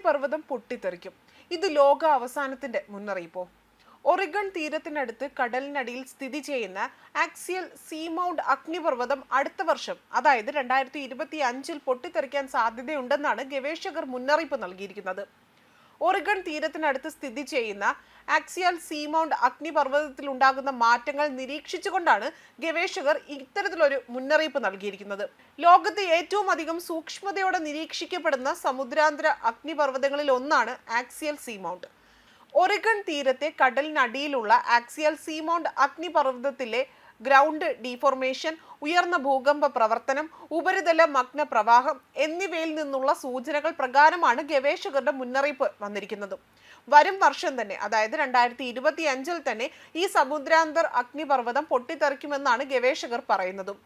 അഗ്നിപർവതം പൊട്ടിത്തെറിക്കും. ഇത് ലോക അവസാനത്തിന്റെ മുന്നറിയിപ്പോ? ഒറിഗൺ തീരത്തിനടുത്ത് കടലിനടിയിൽ സ്ഥിതി ചെയ്യുന്ന ആക്സിയൽ സീമൗണ്ട് അഗ്നിപർവതം അടുത്ത വർഷം അതായത് രണ്ടായിരത്തി ഇരുപത്തി അഞ്ചിൽ പൊട്ടിത്തെറിക്കാൻ സാധ്യതയുണ്ടെന്നാണ് ഗവേഷകർ മുന്നറിയിപ്പ് നൽകിയിരിക്കുന്നത്. ഒറിഗൺ തീരത്തിനടുത്ത് സ്ഥിതി ചെയ്യുന്ന ആക്സിയൽ സീമൗണ്ട് അഗ്നിപർവതത്തിൽ ഉണ്ടാകുന്ന മാറ്റങ്ങൾ നിരീക്ഷിച്ചുകൊണ്ടാണ് ഗവേഷകർ ഇത്തരത്തിലൊരു മുന്നറിയിപ്പ് നൽകിയിരിക്കുന്നത്. ലോകത്ത് ഏറ്റവും അധികം സൂക്ഷ്മതയോടെ നിരീക്ഷിക്കപ്പെടുന്ന സമുദ്രാന്തര അഗ്നിപർവതങ്ങളിൽ ഒന്നാണ് ആക്സിയൽ സീമൗണ്ട്. ഒറിഗൺ തീരത്തെ കടലിനടിയിലുള്ള ആക്സിയൽ സീമൗണ്ട് അഗ്നിപർവതത്തിലെ ഗ്രൗണ്ട് ഡീഫോർമേഷൻ ഉയർന്ന ഭൂകമ്പ പ്രവർത്തനം ഉപരിതല മഗ്ന പ്രവാഹം എന്നിവയിൽ നിന്നുള്ള സൂചനകൾ പ്രകാരമാണ് ഗവേഷകരുടെ മുന്നറിയിപ്പ് വന്നിരിക്കുന്നത്. വരും വർഷം തന്നെ അതായത് രണ്ടായിരത്തി ഇരുപത്തി അഞ്ചിൽ തന്നെ ഈ സമുദ്രാന്തർ അഗ്നിപർവതം പൊട്ടിത്തെറിക്കുമെന്നാണ് ഗവേഷകർ പറയുന്നതും.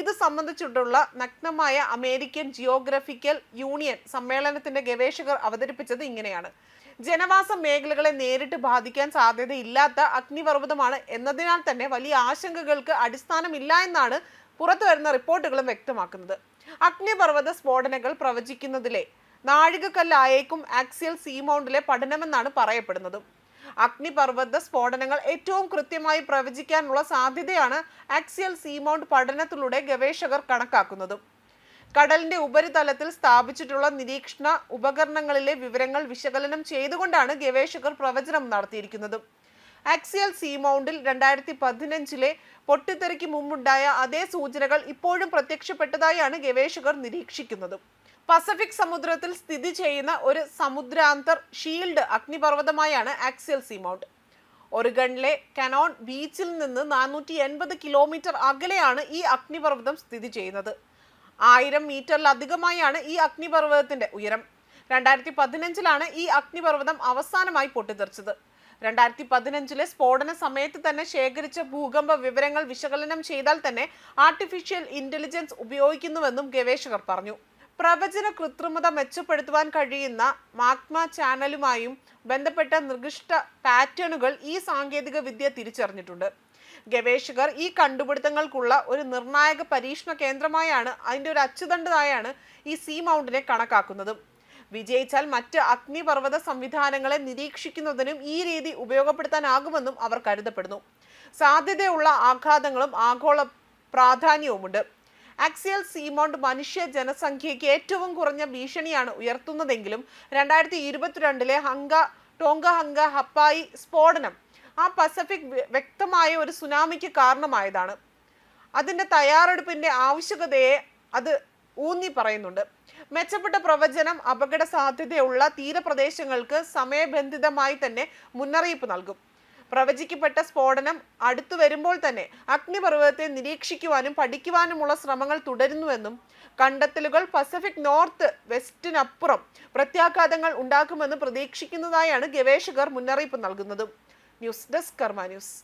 ഇത് സംബന്ധിച്ചിട്ടുള്ള നഗ്നമായ അമേരിക്കൻ ജിയോഗ്രഫിക്കൽ യൂണിയൻ സമ്മേളനത്തിന്റെ ഗവേഷകർ അവതരിപ്പിച്ചത് ഇങ്ങനെയാണ്. ജനവാസ മേഖലകളെ നേരിട്ട് ബാധിക്കാൻ സാധ്യതയില്ലാത്ത അഗ്നിപർവതമാണ് എന്നതിനാൽ തന്നെ വലിയ ആശങ്കകൾക്ക് അടിസ്ഥാനമില്ല എന്നാണ് പുറത്തു വരുന്ന റിപ്പോർട്ടുകളും വ്യക്തമാക്കുന്നത്. അഗ്നിപർവത സ്ഫോടനങ്ങൾ പ്രവചിക്കുന്നതിലെ നാഴികക്കല്ലായേക്കും ആക്സിയൽ സീമൗണ്ടിലെ പഠനമെന്നാണ് പറയപ്പെടുന്നത്. അഗ്നിപർവത സ്ഫോടനങ്ങൾ ഏറ്റവും കൃത്യമായി പ്രവചിക്കാനുള്ള സാധ്യതയാണ് ആക്സിയൽ സീമൗണ്ട് പഠനത്തിലൂടെ ഗവേഷകർ കണക്കാക്കുന്നത്. കടലിന്റെ ഉപരിതലത്തിൽ സ്ഥാപിച്ചിട്ടുള്ള നിരീക്ഷണ ഉപകരണങ്ങളിലെ വിവരങ്ങൾ വിശകലനം ചെയ്തുകൊണ്ടാണ് ഗവേഷകർ പ്രവചനം നടത്തിയിരിക്കുന്നത്. ആക്സിയൽ സീമൗണ്ടിൽ രണ്ടായിരത്തി പതിനഞ്ചിലെ പൊട്ടിത്തെറിക്ക് മുമ്പുണ്ടായ അതേ സൂചനകൾ ഇപ്പോഴും പ്രത്യക്ഷപ്പെട്ടതായാണ് ഗവേഷകർ നിരീക്ഷിക്കുന്നത്. പസഫിക് സമുദ്രത്തിൽ സ്ഥിതി ചെയ്യുന്ന ഒരു സമുദ്രാന്തർ ഷീൽഡ് അഗ്നിപർവതമായാണ് ആക്സിയൽ സീമൗണ്ട് ഒറിഗണിലെ കനോൺ ബീച്ചിൽ നിന്ന് നാനൂറ്റി എൺപത് കിലോമീറ്റർ അകലെയാണ് ഈ അഗ്നിപർവതം സ്ഥിതി ചെയ്യുന്നത്. ആയിരം മീറ്ററിലധികമായാണ് ഈ അഗ്നിപർവതത്തിന്റെ ഉയരം. രണ്ടായിരത്തി പതിനഞ്ചിലാണ് ഈ അഗ്നിപർവതം അവസാനമായി പൊട്ടിത്തെറിച്ചത്. രണ്ടായിരത്തി പതിനഞ്ചിലെ സ്ഫോടന സമയത്ത് തന്നെ ശേഖരിച്ച ഭൂകമ്പ വിവരങ്ങൾ വിശകലനം ചെയ്താൽ തന്നെ ആർട്ടിഫിഷ്യൽ ഇന്റലിജൻസ് ഉപയോഗിക്കുന്നുവെന്നും ഗവേഷകർ പറഞ്ഞു. പ്രവചന കൃത്രിമത മെച്ചപ്പെടുത്തുവാൻ കഴിയുന്ന മാഗ്മ ചാനലുമായും ബന്ധപ്പെട്ട നിർദ്ദിഷ്ട പാറ്റേണുകൾ ഈ സാങ്കേതിക വിദ്യ തിരിച്ചറിഞ്ഞിട്ടുണ്ട്. ഗവേഷകർ ഈ കണ്ടുപിടുത്തങ്ങൾക്കുള്ള ഒരു നിർണായക പരീക്ഷണ കേന്ദ്രമായാണ് അതിന്റെ ഒരു അച്ചുതണ്ടായാണ് ഈ സീ മൗണ്ടിനെ കണക്കാക്കുന്നത്. വിജയിച്ചാൽ മറ്റ് അഗ്നിപർവത സംവിധാനങ്ങളെ നിരീക്ഷിക്കുന്നതിനും ഈ രീതി ഉപയോഗപ്പെടുത്താനാകുമെന്നും അവർ കരുതപ്പെടുന്നു. സാധ്യതയുള്ള ആഘാതങ്ങളും ആഗോള പ്രാധാന്യവുമുണ്ട്. ആക്സിയൽ സീമോണ്ട് മനുഷ്യ ജനസംഖ്യയ്ക്ക് ഏറ്റവും കുറഞ്ഞ ഭീഷണിയാണ് ഉയർത്തുന്നതെങ്കിലും രണ്ടായിരത്തി ഇരുപത്തിരണ്ടിലെ ഹംഗ ടോങ്ക ഹംഗ ഹപ്പായി സ്ഫോടനം ആ പസഫിക് വ്യക്തമായ ഒരു സുനാമിക്ക് കാരണമായതാണ്. അതിന്റെ തയ്യാറെടുപ്പിന്റെ ആവശ്യകതയെ അത് ഊന്നി പറയുന്നുണ്ട്. മെച്ചപ്പെട്ട പ്രവചനം അപകട സാധ്യതയുള്ള തീരപ്രദേശങ്ങൾക്ക് സമയബന്ധിതമായി തന്നെ മുന്നറിയിപ്പ് നൽകും. പ്രവചിക്കപ്പെട്ട സ്ഫോടനം അടുത്തു വരുമ്പോൾ തന്നെ അഗ്നിപർവതത്തെ നിരീക്ഷിക്കുവാനും പഠിക്കുവാനുമുള്ള ശ്രമങ്ങൾ തുടരുന്നുവെന്നും കണ്ടെത്തലുകൾ പസഫിക് നോർത്ത് വെസ്റ്റിനപ്പുറം പ്രത്യാഘാതങ്ങൾ ഉണ്ടാക്കുമെന്ന് പ്രതീക്ഷിക്കുന്നതായാണ് ഗവേഷകർ മുന്നറിയിപ്പ് നൽകുന്നത്. News desk Karma news.